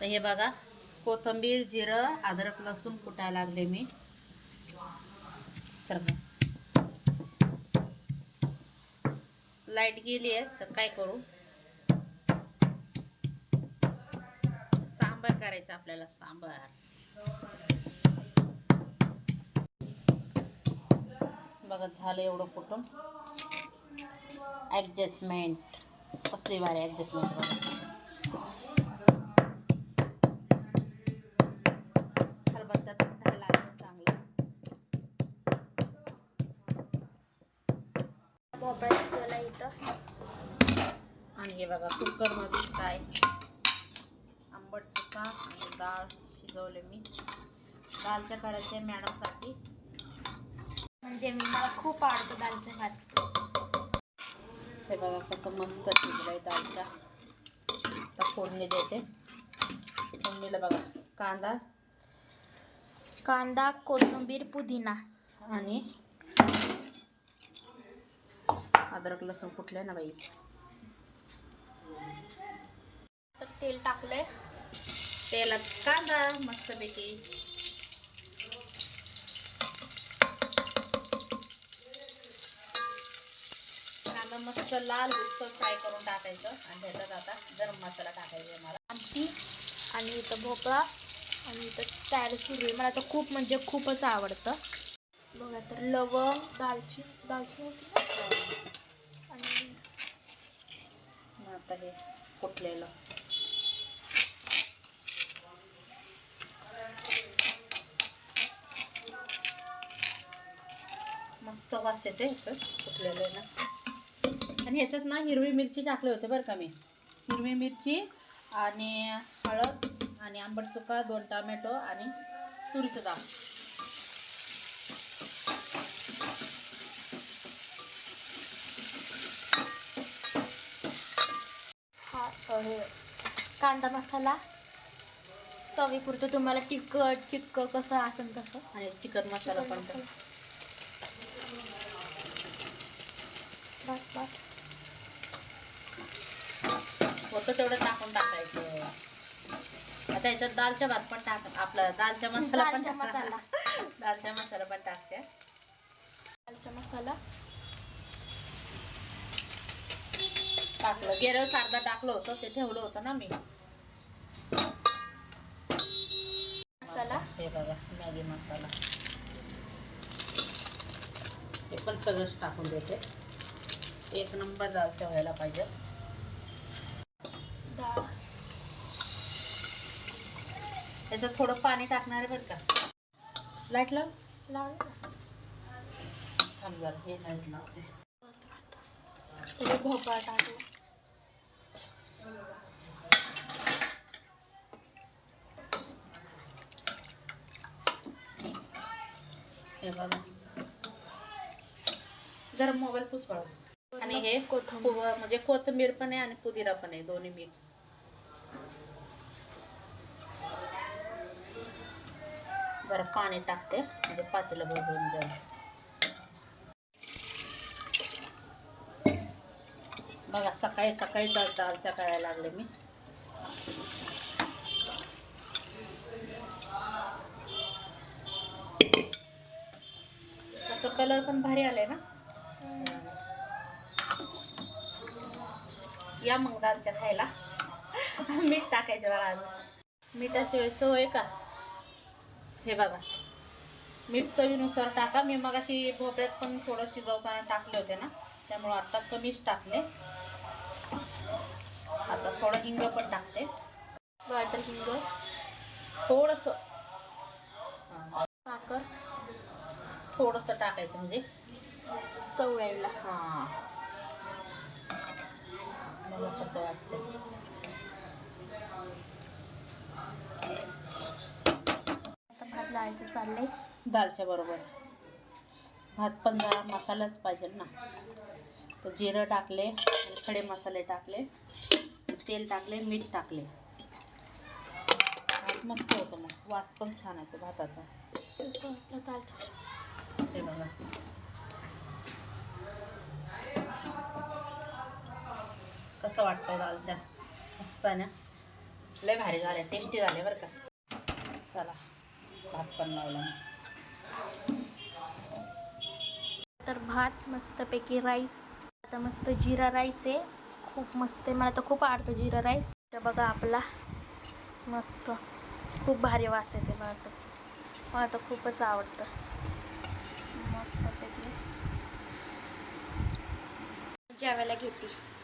तर हे बघा कोथिंबीर जिरं अद्रक लसूण कुटायला लागले मी. सर्व. लाइट गेली आहे तर काय करू? सांबार करायचा आपल्याला सांबार. बघा झालं एवढं कुटुंब ॲडजस्टमेंट कसली भारी ॲडजस्टमेंट बघा खलबत्त्यात कुटायला लागलं चांगलं भोपळा शिजवला इथं आणि हे बघा कुकरमध्ये काय? आंबट चुका आणि डाळ शिजवले मी. दालच्या करायचे मॅडमसाठी. म्हणजे मी मला खूप आवडतं दालच्या भात. हे बघा कसं मस्त शिजलंय दालच्या. आता फोडणी देते. फोडणीला बघा कांदा. कांदा कोथिंबीर पुदिना. आणि अद्रक लसूण कुठले ना बाई? तेल टाकलंय. तेलात कांदा मस्तपैकी. कांदा मस्त लाल उस्त फ्राय करून टाकायचं. आणि त्याच्यात आता गरम मसाला टाकायचा मला. आमटी आणि इथं भोपळा आणि इथं तयार सुरू मला तर खूप म्हणजे खूपच आवडतं. बघा तर लवंग दालची दालची होती आणि मग आता हे कुठलेलं मस्त वास येते ह्याचं कुटलेलं आहे ना आणि ह्याच्यात ना हिरवी मिरची टाकले होते बरं का मी. हिरवी मिरची आणि हळद आणि आंबट चुका दोन टमॅटो आणि तुरीचं हा हे कांदा मसाला. चवीपुरतं तुम्हाला तिखट तिखट कसं असेल तसं. आणि चिकन मसाला पण. बस बस. होतं तेवढं टाकून टाकायचं. आता याच्यात दालच्या भात पण टाक आपला दालच्या मसाला पण. मसाला. दालच्या मसाला पण टाकते. दालचा मसाला. टाकलं. वेळेस अर्धा टाकलं होतं ते ठेवलं होतं ना मी. मसाला. हे बघा मॅगी मसाला. हे पण सगळंच टाकून देते. एक नंबर दालच्या व्हायला पाहिजे. त्याच्यात थोडं पाणी टाकणार आहे बरं का. लाइट लाव. थांब जरा हे लाइट लावते तरी भोपळा टाकला हे बघा. जरा मोबाईल पुस पडा आणि हे कोथिंबीर. म्हणजे कोथिंबीर पण आहे आणि पुदिना पण आहे दोन्ही मिक्स जरा पाणी टाकते म्हणजे पातेलं भरून जाईल बघा सकाळी सकाळी दाल दालच्या करायला लागले मी. कसं कलर पण भारी आलाय ना? या मग दालच्या खायला. मीठ टाकायचं बघा अजून. मिठाशिवाय चव आहे का? हे बघा. मीठ चवीनुसार टाका. मी मग अशी भोपळ्यात पण थोडं शिजवताना टाकले होते ना? त्यामुळं आता कमीच टाकले. आता थोडं हिंग पण टाकते. बघा तर हिंग. थोडंसं. साखर. थोडंसं टाकायचं म्हणजे. चव यायला. हां. कसं वाटतं आता भात लावायचं चाललंय. दालच्या बरोबर. भात पण जरा मसालाच पाहिजे ना. तर जिरं टाकले खडे मसाले टाकले तेल टाकले मीठ टाकले. भात मस्त होतं मग. वास पण छान येतो भाताचा. हे बघा. कसं वाटतं दालचा मस्त ना? लय भारी झाले टेस्टी झाले बरं का? चला भात पण लावला. तर भात मस्तपैकी राईस आता मस्त जिरा राईस आहे. खूप मस्त आहे. मला तर खूप आवडतो जिरा राईस तर बघा आपला मस्त खूप भारी वास येते मला तर. मला तर खूपच आवडतं. मस्तपैकी. जेवायला घेते.